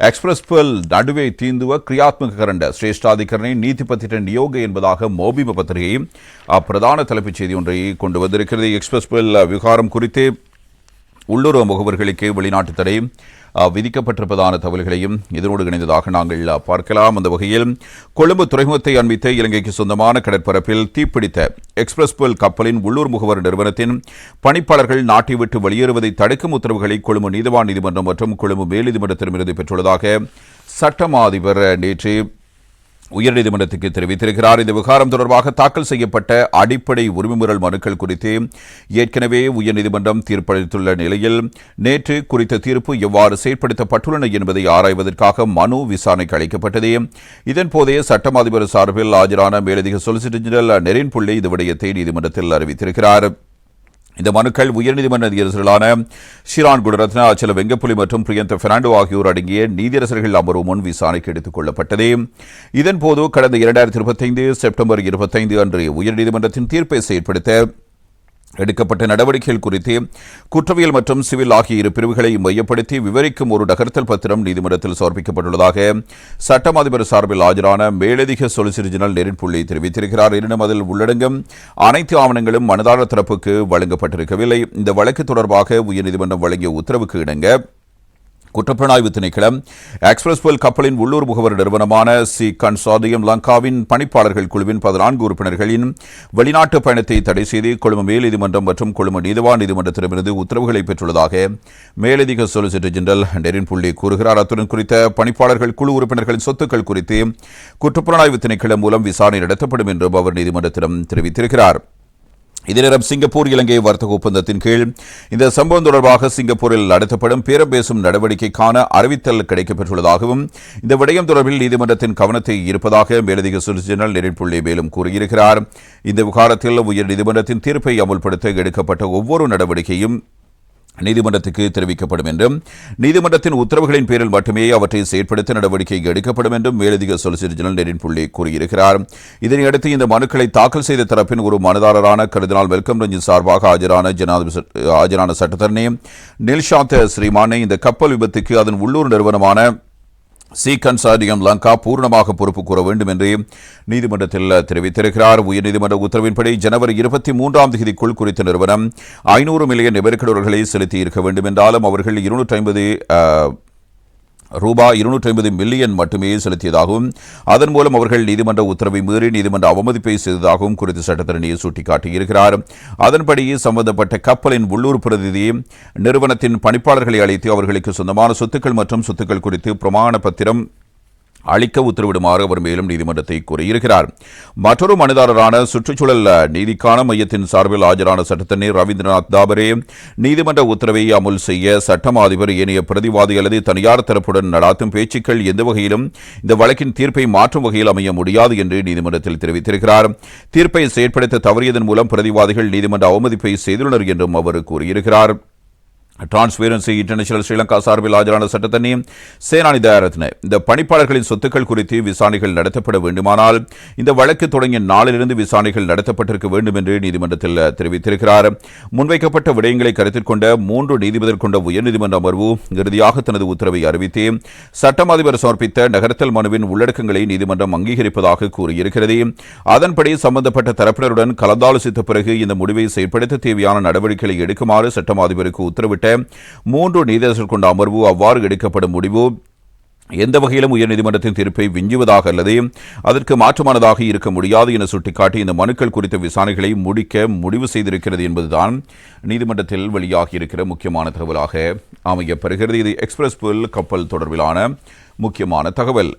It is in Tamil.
ಎಕ್ಸ್ಪ್ರೆಸ್ ಪಲ್ ನಡುವೆ ತೀಂದುವ ಕ್ರಿಯಾತ್ಮಕ ಕರಂಡ சிரேஷ்டாதிகரணை நீதிபதிட்ட நியோக என்பதாக மோபிம பத்திரிகை அஹ், பிரதான தலைப்புச் செய்தி ஒன்றை கொண்டு வந்திருக்கிறது எக்ஸ்பிரஸ் பில் விவகாரம் குறித்து உள்ளூர் முகவர்களுக்கு வெளிநாட்டு தடை அஹ், விதிக்கப்பட்டிருப்பதான தகவல்களையும் இதனோடு இணைந்ததாக நாங்கள் பார்க்கலாம். அந்த வகையில் கொழும்பு துறைமுகத்தை அண்மித்த இலங்கைக்கு சொந்தமான கடற்பரப்பில் தீப்பிடித்த எக்ஸ்பிரஸ் புயல் கப்பலின் உள்ளூர் முகவர் நிறுவனத்தின் பணிப்பாளர்கள் நாட்டை விட்டு வெளியேறுவதை தடுக்கும் உத்தரவுகளை கொழும்பு நீதிவான் நீதிமன்றம் மற்றும் கொழும்பு மேல்நீதிமன்றத்திடமிருந்து பெற்றுள்ளதாக சட்டமா அதிபர் நேற்று உயர்நீதிமன்றத்துக்கு தெரிவித்திருக்கிறார். இந்த விவகாரம் தொடர்பாக தாக்கல் செய்யப்பட்ட அடிப்படை உரிமைமீறல் மனுக்கள் குறித்து ஏற்கனவே உயர்நீதிமன்றம் தீர்ப்பளித்துள்ள நிலையில் நேற்று குறித்த தீர்ப்பு எவ்வாறு செயற்படுத்தப்பட்டுள்ளன என்பதை ஆராய்வதற்காக மனு விசாரணைக்கு அளிக்கப்பட்டது. இதன்போதே சட்டம் அதிபர் சார்பில் ஆஜரான மேலதிக சொலிசிட்டர் ஜெனரல் நெரின் புள்ளி இந்த விடயத்தை நீதிமன்றத்தில் அறிவித்திருக்கிறார். இந்த மனுக்கள் உயர்நீதிமன்ற நீதியரசர்களான ஷிரான் குடரத்ன அச்சல வெங்கப்புலி மற்றும் பிரியந்த பெர்னாண்டோ ஆகியோர் அடங்கிய நீதியரசர்கள் அமர்வு முன் விசாரணைக்கு எடுத்துக் கொள்ளப்பட்டது. இதன்போது கடந்த இரண்டாயிரத்தி இருபத்தைந்து செப்டம்பர் இருபத்தைந்து அன்று உயர்நீதிமன்றத்தின் தீர்ப்பை செயற்படுத்த எடுக்கப்பட்ட நடவடிக்கைகள் குறித்து குற்றவியல் மற்றும் சிவில் ஆகிய இரு பிரிவுகளை மையப்படுத்தி விவரிக்கும் ஒரு நகர்த்தல் பத்திரம் நீதிமன்றத்தில் சமர்ப்பிக்கப்பட்டுள்ளதாக சட்டம் அதிபர் சார்பில் ஆஜரான மேலதிக சொலிசிட்டர் ஜெனரல் நெரின் புள்ளி தெரிவித்திருக்கிறார். எனினும் அதில் உள்ளடங்கும் அனைத்து ஆவணங்களும் மனதார தரப்புக்கு வழங்கப்பட்டிருக்கவில்லை. இந்த வழக்கு தொடர்பாக உயர்நீதிமன்றம் வழங்கிய உத்தரவுக்கு இணங்க குற்றப்புலனாய்வு திணைக்களம் எக்ஸ்பிரஸ் புயல் கப்பலின் உள்ளூர் முகவர் நிறுவனமான சி கன்சாதியம் லங்காவின் பணிப்பாளர்கள் குழுவின் பதினான்கு உறுப்பினர்களின் வெளிநாட்டு பயணத்தை தடை செய்து கொழும்பு மேல்நீதிமன்றம் மற்றும் கொழும்பு நீதிவான் நீதிமன்றத்திடமிருந்து உத்தரவுகளை பெற்றுள்ளதாக மேலதிக சொலிசிட்டர் ஜெனரல் டெரின் புள்ளி கூறுகிறார். அத்துடன் குறித்த பணிப்பாளர்கள் குழு உறுப்பினர்களின் சொத்துக்கள் குறித்து குற்றப்புலனாய்வு திணைக்களம் மூலம் விசாரணை நடத்தப்படும் என்றும் அவர் நீதிமன்றத்திடம் தெரிவித்திருக்கிறார். இதே நேரம் சிங்கப்பூர் இலங்கை வர்த்தக ஒப்பந்தத்தின் கீழ். இந்த சம்பவம் தொடர்பாக சிங்கப்பூரில் நடத்தப்படும் பேரம் பேசும் நடவடிக்கைக்கான அறிவித்தல் கிடைக்கப்பெற்றுள்ளதாகவும் இந்த விடயம் தொடர்பில் நீதிமன்றத்தின் கவனத்தை இருப்பதாக மேலதிக சொலிசிட்டர் ஜெனரல் புள்ளி மேலும் கூறியிருக்கிறார். இந்த விவகாரத்தில் உயர் நீதிமன்றத்தின் தீர்ப்பை அமுல்படுத்த எடுக்கப்பட்ட ஒவ்வொரு நடவடிக்கையும் நீதிமன்றத்துக்கு தெரிவிக்கப்படும் என்றும் நீதிமன்றத்தின் உத்தரவுகளின் பேரில் மட்டுமே அவற்றை செயற்படுத்த நடவடிக்கை எடுக்கப்படும் என்றும் மேலதிக சொலிசிட்டர் ஜெனரல் நெரின் புள்ளி கூறியிருக்கிறார். இதனையடுத்து இந்த மனுக்களை தாக்கல் செய்த தரப்பின் ஒரு மனுதாரரான கருதினால் வெல்கம் ரஞ்சித் சார்பாக ஆஜரான ஜனாதிபதி ஆஜரான சட்டத்தரணி நில்ஷாந்த ஸ்ரீமானை இந்த கப்பல் விபத்துக்கு அதன் உள்ளூர் நிறுவனமான சி கன்சார்டியம் லங்கா பூர்ணமாக பொறுப்பு கூற வேண்டும் என்று நீதிமன்றத்தில் தெரிவித்திருக்கிறார். உயர்நீதிமன்ற உத்தரவின்படி ஜனவரி இருபத்தி மூன்றாம் தேதிக்குள் குறித்த நிறுவனம் ஐநூறு மில்லியன் நெருக்கடவர்களை செலுத்தி இருக்க வேண்டும் என்றாலும் அவர்கள் இருநூற்றி ஐம்பது ரூபாய் இருநூற்றி ஐம்பது மில்லியன் மட்டுமே செலுத்தியதாகவும் அதன் மூலம் அவர்கள் நீதிமன்ற உத்தரவை மீறி நீதிமன்ற அவமதிப்பை செய்ததாகவும் குறித்த சட்டத்தரணியை சுட்டிக்காட்டியிருக்கிறார். அதன்படி சம்பந்தப்பட்ட கப்பலின் உள்ளூர் பிரதிநிதி நிறுவனத்தின் பணிப்பாளர்களை அழைத்து அவர்களுக்கு சொந்தமான சொத்துக்கள் மற்றும் சொத்துக்கள் குறித்து பிரமாண பத்திரம் அளிக்க உத்தரவிடுமாறு அவர் மேலும் நீதிமன்றத்தை கூறியிருக்கிறார் மற்றொரு மனுதாரரான சுற்றுச்சூழல் நீதிக்கான மையத்தின் சார்பில் ஆஜரான சட்டத்தண்ணி ரவீந்திரநாத் தாபரே நீதிமன்ற உத்தரவை அமுல் செய்ய சட்டம் அதிபர் ஏனைய பிரதிவாதி அல்லது தனியார் தரப்புடன் நடாத்தும் பேச்சுக்கள் எந்த வகையிலும் இந்த வழக்கின் தீர்ப்பை மாற்றும் வகையில் அமைய முடியாது என்று நீதிமன்றத்தில் தெரிவித்திருக்கிறார். தீர்ப்பை செயற்படுத்த தவறியதன் மூலம் பிரதிவாதிகள் நீதிமன்ற அவமதிப்பை செய்துள்ளனர் என்றும் அவர் கூறியிருக்கிறார். டிரான்ஸ்பேரன்சி இன்டர்நேஷனல் ஸ்ரீலங்கா சார்பில் ஆஜரான சட்டத்தண்ணி சேனானி தயாரத்ன இந்த பணிப்பாளர்களின் சொத்துக்கள் குறித்து விசாரணைகள் நடத்தப்பட வேண்டுமானால் இந்த வழக்கு தொடங்கிய நாளிலிருந்து விசாரணைகள் நடத்தப்பட்டிருக்க வேண்டும் என்று நீதிமன்றத்தில் தெரிவித்திருக்கிறார். முன்வைக்கப்பட்ட விடயங்களை கருத்தில் கொண்ட மூன்று நீதிபதிகள் கொண்ட உயர்நீதிமன்ற அமர்வு இறுதியாக தனது உத்தரவை அறிவித்து சட்டம் அதிபர் சமர்ப்பித்த நகர்த்தல் மனுவின் உள்ளடக்கங்களை நீதிமன்றம் அங்கீகரிப்பதாக கூறியிருக்கிறது. அதன்படி சம்பந்தப்பட்ட தரப்பினருடன் கலந்தாலோசித்த பிறகு இந்த முடிவை செயற்படுத்த தேவையான நடவடிக்கைகளை எடுக்குமாறு சட்டம் அதிபருக்கு உத்தரவிட்ட மூன்று நீதிபதிகள் கொண்ட அமர்வு அவ்வாறு எடுக்கப்படும் முடிவு எந்த வகையிலும் உயர்நீதிமன்றத்தின் தீர்ப்பை விஞ்சுவதாக அல்லது அதற்கு மாற்றமானதாக இருக்க முடியாது என சுட்டிக்காட்டி இந்த மனுக்கள் குறித்த விசாரணைகளை முடிக்க முடிவு செய்திருக்கிறது என்பதுதான் நீதிமன்றத்தில் வெளியாகியிருக்கிற முக்கியமான தகவலாக அமையப்பெறுகிறது இது எக்ஸ்பிரஸ் புல் கப்பல் தொடர்பிலான முக்கியமான தகவல்.